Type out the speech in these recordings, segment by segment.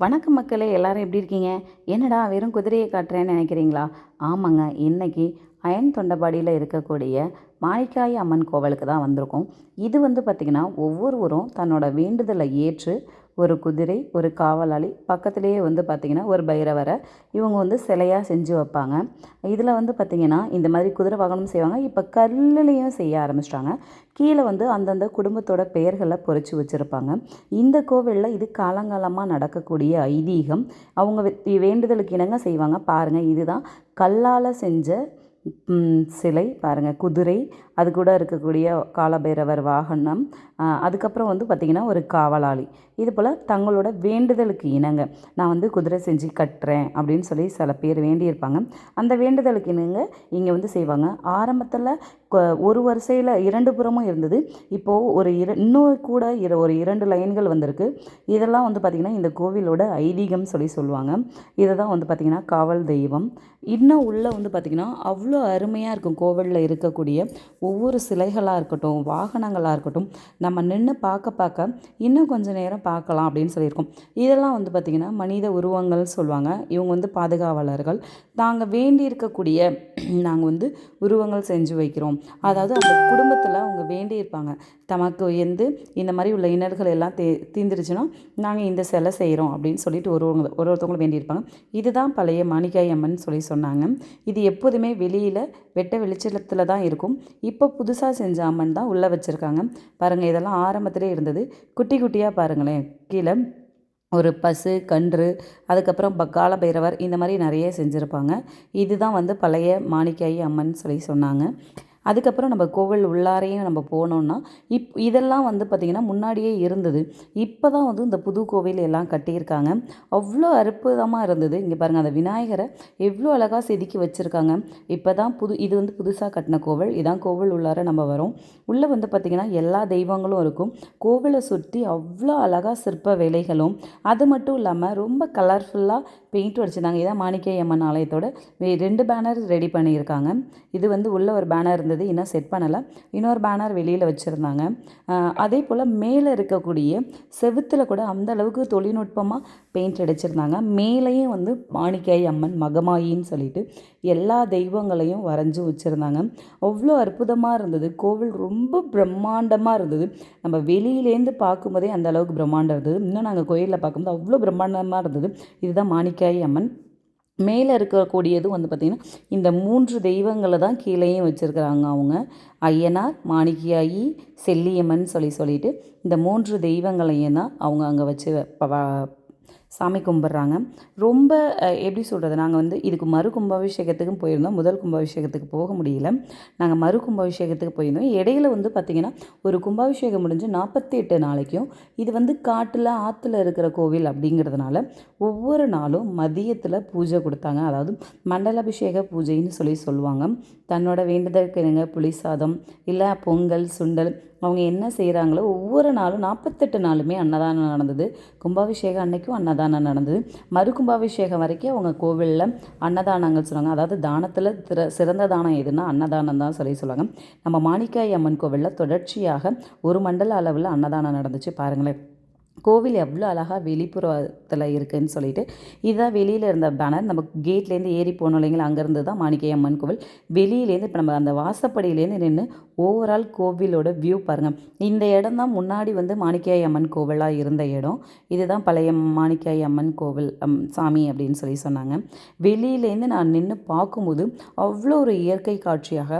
வணக்கம் மக்களே எல்லாரும் எப்படி இருக்கீங்க? என்னடா வெறும் குதிரையை காட்டுறேன்னு நினைக்கிறீங்களா? ஆமாங்க இன்னைக்கு அயன் தொண்டபாடியில் இருக்கக்கூடிய மாணிக்காய் அம்மன் கோவிலுக்கு தான் வந்திருக்கோம். இது வந்து பார்த்திங்கன்னா ஒவ்வொருவரும் தன்னோட வேண்டுதலை ஏற்று ஒரு குதிரை ஒரு காவலாளி பக்கத்துலேயே வந்து பார்த்திங்கன்னா ஒரு பைரவரை. இவங்க வந்து சிலையாக செஞ்சு வைப்பாங்க. இதில் வந்து பார்த்திங்கன்னா இந்த மாதிரி குதிரை வாகனம் செய்வாங்க. இப்போ கல்லுலேயும் செய்ய ஆரம்பிச்சிட்டாங்க. கீழே வந்து அந்தந்த குடும்பத்தோட பெயர்களை பொறிச்சு வச்சுருப்பாங்க. இந்த கோவிலில் இது காலங்காலமாக நடக்கக்கூடிய ஐதீகம். அவங்க வேண்டுதலுக்கு இணங்க செய்வாங்க. பாருங்கள் இதுதான் கல்லால் செஞ்ச சிலை பாருங்கள் குதிரை அது கூட இருக்கக்கூடிய காலபைரவர் வாகனம் அதுக்கப்புறம் வந்து பார்த்திங்கன்னா ஒரு காவலாளி. இது போல் தங்களோட வேண்டுதலுக்கு இணங்க நான் வந்து குதிரை செஞ்சு கட்டுறேன் அப்படின்னு சொல்லி சில பேர் வேண்டியிருப்பாங்க. அந்த வேண்டுதலுக்கு இணங்க இங்கே வந்து செய்வாங்க. ஆரம்பத்தில் ஒரு வரிசையில் இரண்டு புறமும் இருந்தது. இப்போது ஒரு இர இன்னும் கூட இர ஒரு இரண்டு லைன்கள் வந்திருக்கு. இதெல்லாம் வந்து பார்த்திங்கன்னா இந்த கோவிலோட ஐதீகம் சொல்லி சொல்லுவாங்க. இதை தான் வந்து பார்த்திங்கன்னா காவல் தெய்வம். இன்னும் உள்ளே வந்து பார்த்திங்கன்னா அவ்வளோ அருமையாக இருக்கும் கோவிலில் இருக்கக்கூடிய ஒவ்வொரு சிலைகளாக இருக்கட்டும் வாகனங்களாக இருக்கட்டும். நம்ம நின்று பார்க்க பார்க்க இன்னும் கொஞ்சம் நேரம் பார்க்கலாம் அப்படின்னு சொல்லியிருக்கோம். இதெல்லாம் வந்து பார்த்திங்கன்னா மனித உருவங்கள் சொல்லுவாங்க. இவங்க வந்து பாதுகாவலர்கள். நாங்கள் வேண்டி இருக்கக்கூடிய நாங்கள் வந்து உருவங்கள் செஞ்சு வைக்கிறோம். அதாவது அந்த குடும்பத்தில் அவங்க வேண்டியிருப்பாங்க. தமக்கு வந்து இந்த மாதிரி உள்ள இன்னல்கள் எல்லாம் தே தீந்துருச்சுன்னா நாங்கள் இந்த சிலை செய்கிறோம் அப்படின்னு சொல்லிட்டு ஒரு ஒரு ஒருத்தவங்களும் வேண்டியிருப்பாங்க. இதுதான் பழைய மாணிக்காய் அம்மன் சொல்லி சொன்னாங்க. இது எப்போதுமே வெளியில் வெட்ட வெளிச்சத்தில் தான் இருக்கும். இப்போ புதுசாக செஞ்ச அம்மன் தான் உள்ளே வச்சுருக்காங்க. பாருங்கள் இதெல்லாம் ஆரம்பத்திலே இருந்தது. குட்டி குட்டியாக பாருங்களேன். கீழே ஒரு பசு கன்று அதுக்கப்புறம் பக்கால பைரவர் இந்த மாதிரி நிறைய செஞ்சுருப்பாங்க. இதுதான் வந்து பழைய மாணிக்காயி அம்மன் சொல்லி சொன்னாங்க. அதுக்கப்புறம் நம்ம கோவில் உள்ளாரையும் நம்ம போனோம்னா இப் இதெல்லாம் வந்து பார்த்திங்கன்னா முன்னாடியே இருந்தது. இப்போ தான் வந்து இந்த புது கோவில் எல்லாம் கட்டியிருக்காங்க. அவ்வளோ அற்புதமாக இருந்தது. இங்கே பாருங்கள் அந்த விநாயகரை எவ்வளோ அழகாக செதுக்கி வச்சுருக்காங்க. இப்போ தான் புது இது வந்து புதுசாக கட்டின கோவில். இதான் கோவில் உள்ளார நம்ம வரோம். உள்ளே வந்து பார்த்திங்கன்னா எல்லா தெய்வங்களும் இருக்கும். கோவிலை சுற்றி அவ்வளோ அழகாக சிற்ப வேலைகளும். அது மட்டும் இல்லாமல் ரொம்ப கலர்ஃபுல்லாக பெயிண்ட் அடிச்சிருந்தாங்க. இதான் மாணிக்கை அம்மன் ஆலயத்தோட ரெண்டு பேனர் ரெடி பண்ணியிருக்காங்க. இது வந்து உள்ள ஒரு பேனர் இருந்தது இன்னும் செட் பண்ணலை. இன்னொரு பேனர் வெளியில் வச்சுருந்தாங்க. அதே போல் மேலே இருக்கக்கூடிய செவுத்தில் கூட அந்த அளவுக்கு தொழில்நுட்பமாக பெயிண்ட் அடிச்சிருந்தாங்க. மேலேயும் வந்து மாணிக்காய் அம்மன் மகமாயின்னு சொல்லிட்டு எல்லா தெய்வங்களையும் வரைஞ்சி வச்சுருந்தாங்க. அவ்வளோ அற்புதமாக இருந்தது. கோவில் ரொம்ப பிரம்மாண்டமாக இருந்தது. நம்ம வெளியிலேருந்து பார்க்கும்போதே அந்த அளவுக்கு பிரம்மாண்டம் இருந்தது. இன்னும் நாங்கள் கோயிலில் பார்க்கும்போது அவ்வளோ பிரம்மாண்டமாக இருந்தது. இதுதான் மாணிக்காய் அம்மன் மேலே இருக்கக்கூடியது வந்து பார்த்திங்கன்னா இந்த மூன்று தெய்வங்களை தான் கீழேயும் வச்சுருக்கிறாங்க அவங்க. ஐயனார் மாணிக்கியாயி செல்லியம்மன் சொல்லி சொல்லிட்டு இந்த மூன்று தெய்வங்களையும் தான் அவங்க அங்கே வச்சு ப- சாமி கும்பிட்றாங்க. ரொம்ப எப்படி சொல்கிறது நாங்கள் வந்து இதுக்கு மறு கும்பாபிஷேகத்துக்கும் போயிருந்தோம். முதல் கும்பாபிஷேகத்துக்கு போக முடியல. நாங்கள் மறு கும்பாபிஷேகத்துக்கு போயிருந்தோம். இடையில வந்து பார்த்திங்கன்னா ஒரு கும்பாபிஷேகம் முடிஞ்சு நாற்பத்தி எட்டு நாளைக்கும் இது வந்து காட்டில் ஆற்றுல இருக்கிற கோவில் அப்படிங்கிறதுனால ஒவ்வொரு நாளும் மதியத்தில் பூஜை கொடுத்தாங்க. அதாவது மண்டலாபிஷேக பூஜைன்னு சொல்லி சொல்லுவாங்க. தன்னோட வேண்டுதலுக்கு இணங்க புளி சாதம் இல்லை பொங்கல் சுண்டல் அவங்க என்ன செய்கிறாங்களோ ஒவ்வொரு நாளும் நாற்பத்தெட்டு நாளுமே அன்னதானம் நடந்தது. கும்பாபிஷேகம் அன்னைக்கும் அன்னதானம் நடந்தது. மறு கும்பாபிஷேகம் வரைக்கும் அவங்க கோவிலில் அன்னதானங்கள் சொல்லுவாங்க. அதாவது தானத்தில் திற சிறந்த தானம் எதுன்னா அன்னதானம் தான் சொல்லி சொல்லுவாங்க. நம்ம மாணிக்காய் அம்மன் கோவிலில் தொடர்ச்சியாக ஒரு மண்டல அளவில் அன்னதானம் நடந்துச்சு. பாருங்களேன். கோவில் எவ்வளோ அழகாக வெளிப்புறத்தில் இருக்குதுன்னு சொல்லிட்டு இதுதான் வெளியில் இருந்த பேனர் நம்ம கேட்லேருந்து ஏறி போனோம் இல்லைங்களா? அங்கேருந்து தான் மாணிக்கை அம்மன் கோவில். வெளியிலேருந்து இப்போ நம்ம அந்த வாசப்படியிலேருந்து நின்று ஓவரால் கோவிலோட வியூ பாருங்கள் இந்த இடம் தான் முன்னாடி வந்து மாணிக்காய் அம்மன் கோவிலாக இருந்த இடம். இதுதான் பழைய மாணிக்காய் அம்மன் கோவில் அம், சாமி அப்படின்னு சொல்லி சொன்னாங்க. வெளியிலேருந்து நான் நின்று பார்க்கும்போது அவ்வளோ ஒரு இயற்கை காட்சியாக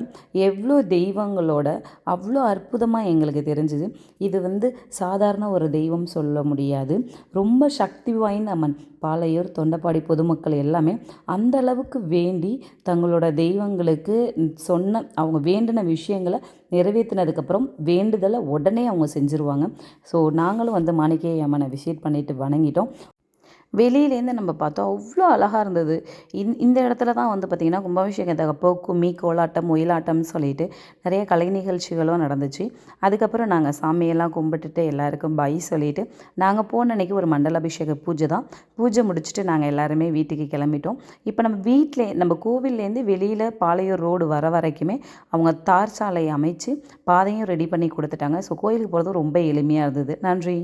எவ்வளோ தெய்வங்களோட அவ்வளோ அற்புதமாக எங்களுக்கு தெரிஞ்சுது. இது வந்து சாதாரண ஒரு தெய்வம் சொல்ல சொல்ல முடியாது. ரொம்ப சக்தி வாய்ந்த அம்மன். பாலையூர் தொண்டப்பாடி பொதுமக்கள் எல்லாமே அந்த அளவுக்கு வேண்டி தங்களோட தெய்வங்களுக்கு சொன்ன அவங்க வேண்டின விஷயங்களை நிறைவேற்றினதுக்கப்புறம் வேண்டுதலை உடனே அவங்க செஞ்சுருவாங்க. ஸோ நாங்களும் வந்து மாணிக்கை அம்மனை விசிட் பண்ணிட்டு வணங்கிட்டோம். வெளியிலேருந்து நம்ம பார்த்தோம் அவ்வளோ அழகாக இருந்தது. இந் இந்த இடத்துல தான் வந்து பார்த்திங்கன்னா கும்பாபிஷேகத்தப்போ கும்மி கோலாட்டம் ஒயிலாட்டம்னு சொல்லிட்டு நிறைய கலை நிகழ்ச்சிகளும் நடந்துச்சு. அதுக்கப்புறம் நாங்கள் சாமியெல்லாம் கும்பிட்டுட்டு எல்லாருக்கும் பை சொல்லிட்டு நாங்கள் போன அன்னைக்கு ஒரு மண்டலாபிஷேக பூஜை தான். பூஜை முடிச்சுட்டு நாங்கள் எல்லாருமே வீட்டுக்கு கிளம்பிட்டோம். இப்போ நம்ம வீட்டிலே நம்ம கோவில்லேருந்து வெளியில் பாளையூர் ரோடு வர வரைக்குமே அவங்க தார் சாலை அமைச்சு பாதையும் ரெடி பண்ணி கொடுத்துட்டாங்க. ஸோ கோயிலுக்கு போகிறது ரொம்ப எளிமையாக இருந்தது. நன்றி.